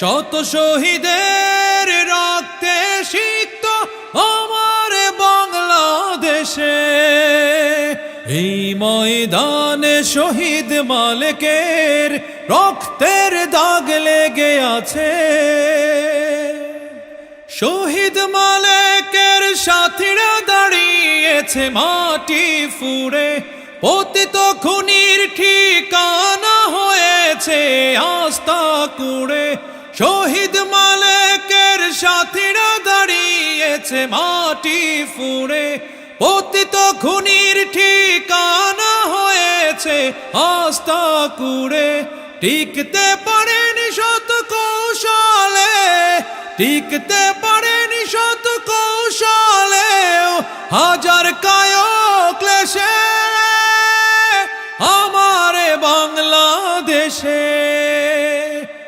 শত শহীদের রক্তে সিক্ত আমার বাংলাদেশে। এই ময়দানে শহীদ মালিকের রক্তের দাগ লেগে আছে। শহীদ মালিকের সাথীরা দাঁড়িয়েছে মাটি ফুড়ে। পতিত খুনির ঠিকানা হয়েছে আস্তা কুড়ে শহীদ মালিকের সাথীরা দাঁড়িয়েছে মাটি ফুড়ে। পতিত খুনির ঠিকানা হয়েছে আস্তা কুড়ে। টিকতে পারেনি শত কৌশলে, টিকতে পারেনি শত কৌশলে হাজার কায় ক্লেশে আমারে বাংলাদেশে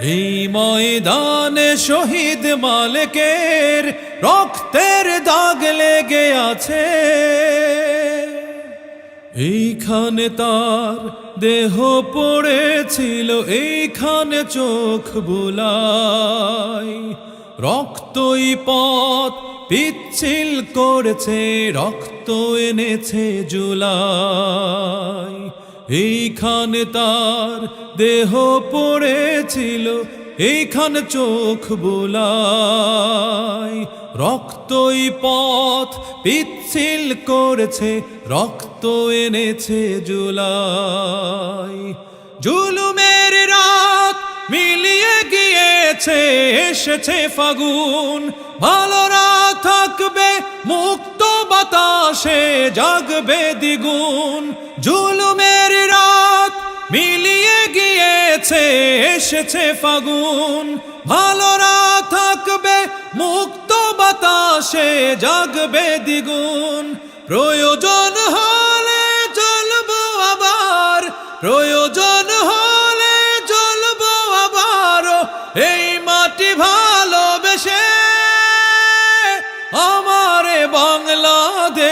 এই ময়দানে শহীদ মালিকের রক্তের দাগ লেগে আছে। এইখানে তার দেহ পড়েছিল, এইখানে চোখ বুলাই। রক্তই পথ পিচ্ছিল করেছে, রক্ত এনেছে জুলাই। এইখানে তার দেহ পড়েছিল, এইখানে চোখ বুলাই। রক্তই পথ পিচ্ছিল করেছে, রক্ত এনেছে জুলাই। জুলুমের রাত মিলিয়ে গিয়েছে, এসেছে ফাগুন। ভালোরা থাকবে মুক্ত বাতাসে জাগবে দ্বিগুণ, জুলুমের রাত মিলিয়ে গিয়েছে, এসেছে ফাগুন। ভালোরা থাকবে মুক্ত বাতাসে, জাগবে দ্বিগুণ। প্রয়োজন হলে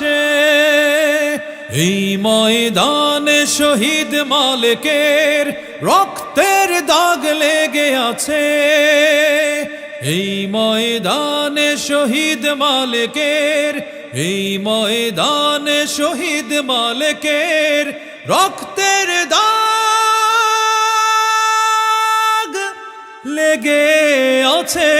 বাংলাদেশে এই ময়দানে শহীদ মালিকের রক্তের দাগ লেগে আছে। এই ময়দানে শহীদ মালিকের, এই ময়দানে শহীদ মালিকের রক্তের দাগ লেগে আছে।